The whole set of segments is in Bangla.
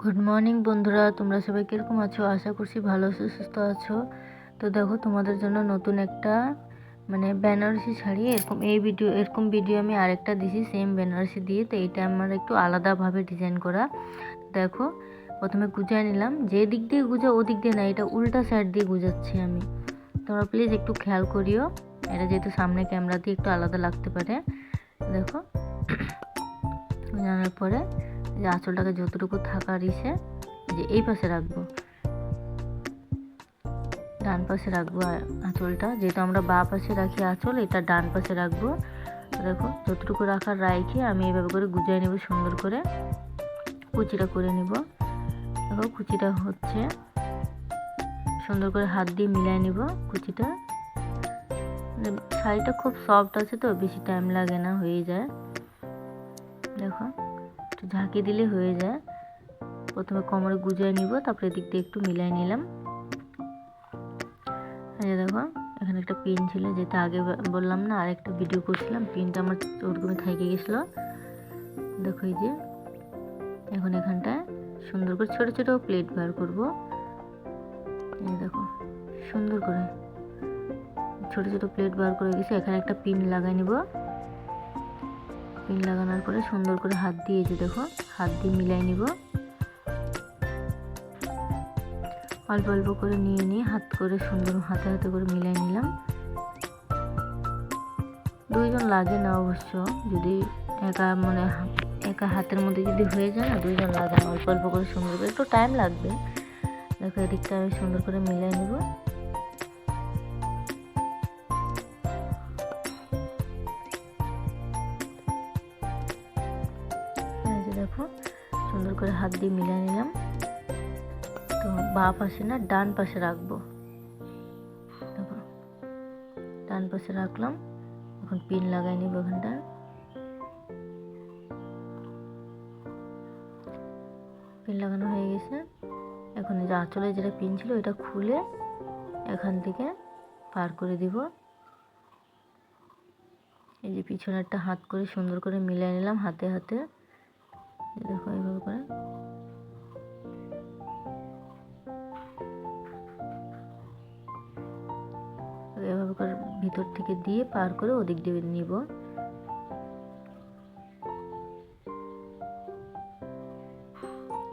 গুড মর্নিং বন্ধুরা। তোমরা সবাই কীরকম আছো? আশা করছি ভালো আছো, সুস্থ আছো। তো দেখো, তোমাদের জন্য নতুন একটা মানে বেনারসি শাড়ি। এরকম, এই ভিডিও, এরকম ভিডিও আমি আরেকটা দিছি সেম বেনারসি দিয়ে। তো এটা আমার একটু আলাদাভাবে ডিজাইন করা। দেখো, প্রথমে গুজাই নিলাম। যে দিক দিয়ে গুজা, ও দিক দিয়ে না। এটা উল্টা সাইড দিয়ে গুজাচ্ছি আমি। তোমরা প্লিজ একটু খেয়াল করিও। এটা যেহেতু সামনে ক্যামেরা দিয়ে একটু আলাদা লাগতে পারে। দেখো জানার পরে যে আঁচলটাকে যতটুকু থাকার ইসে যে এই পাশে রাখব। ডান পাশে রাখব আঁচলটা। যেহেতু আমরা বা পাশে রাখি আঁচল, এটা ডান পাশে রাখব। দেখো, যতটুকু রাখার রাখি আমি এইভাবে করে গুজিয়ে নেব, সুন্দর করে। কুচিটা করে নিব। দেখো, কুচিটা হচ্ছে, সুন্দর করে হাত দিয়ে মিলাই নিব কুচিটা। শাড়িটা খুব সফট আছে তো, বেশি টাইম লাগে না, হয়ে যায়। দেখো। একটু ঝাঁকি দিলে হয়ে যায়। প্রথমে কোমরে গুজিয়ে নিব, তারপরে দিক দিয়ে একটু মিলাই নিলাম। দেখো, এখানে একটা পিন ছিল, যেটা আগে বললাম না আর একটা ভিডিও করছিলাম পিনটা আমার ওরকমই থাইকে গেছিল। দেখো এই যে, এখন এখানটায় সুন্দর করে ছোট ছোট প্লেট বার করব। দেখো, সুন্দর করে ছোট ছোট প্লেট বার করে গেছি। এখানে একটা পিন লাগাই নিব। পিন লাগানোর পরে সুন্দর করে হাত দিয়ে যে দেখো, হাত দিয়ে মিলাই নিব। অল্প অল্প করে নিয়ে নিয়ে হাত করে সুন্দর হাতে হাতে করে মিলাই নিলাম। দুইজন লাগে না অবশ্য, যদি একা মানে একা হাতের মধ্যে যদি হয়ে যায় না, দুইজন লাগে না, অল্প অল্প করে সুন্দর করে। একটু টাইম লাগবে। দেখো এদিকটা আমি সুন্দর করে মিলাই নেব। দেখো, সুন্দর করে হাত দিয়ে মিলাই নিলাম। তো বা পাশে না, ডান পাশে রাখব। দেখো, ডান পাশে রাখলাম। এখন পিন লাগাই নিব ওখানটা পিন লাগানো হয়ে গেছে। এখন যে আঁচলে যেটা পিন ছিল এটা খুলে এখান থেকে পার করে দিব। এই যে পিছনেরটা হাত করে সুন্দর করে মিলিয়ে নিলাম হাতে হাতে। এইভাবে এভাবে করে ভিতর থেকে দিয়ে পার করে ওদিক দিয়ে নিব।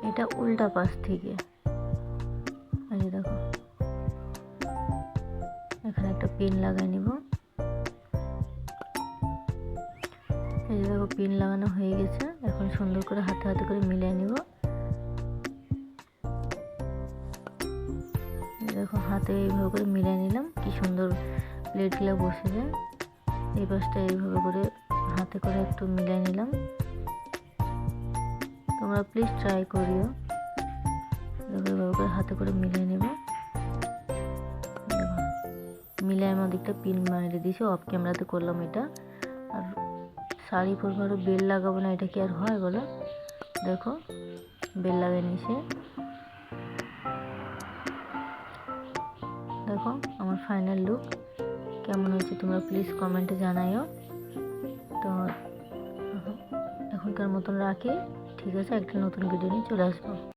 এটা উল্টা পাশ থেকে। এই দেখো। এখানে একটা পিন লাগাই নিব। পিন লাগানো হয়ে গেছে। এখন সুন্দর করে হাতে হাতে করে মিলিয়ে নিব। দেখো, হাতে এইভাবে করে মিলিয়ে নিলাম। কি সুন্দর প্লেটগুলো বসে যায়। এই পাশটা এইভাবে করে হাতে করে একটু মিলিয়ে নিলাম। তোমরা প্লিজ ট্রাই করিও। দেখো এইভাবে করে হাতে করে মিলিয়ে নেব। দেখো মিলিয়ে আমার দিকটা পিন মারিয়ে দিয়েছি। অফ ক্যামেরাতে করলাম এটা। শাড়ি পরবো আরও বেল লাগাবো না, এটা কি আর হয় বলো? দেখো, বেল লাগিয়ে নিছে দেখো, আমার ফাইনাল লুক কেমন হয়েছে তোমরা প্লিজ কমেন্টে জানাইও তো এখনকার মতন রাখি। ঠিক আছে, একটা নতুন ভিডিও নিয়ে চলে আসব।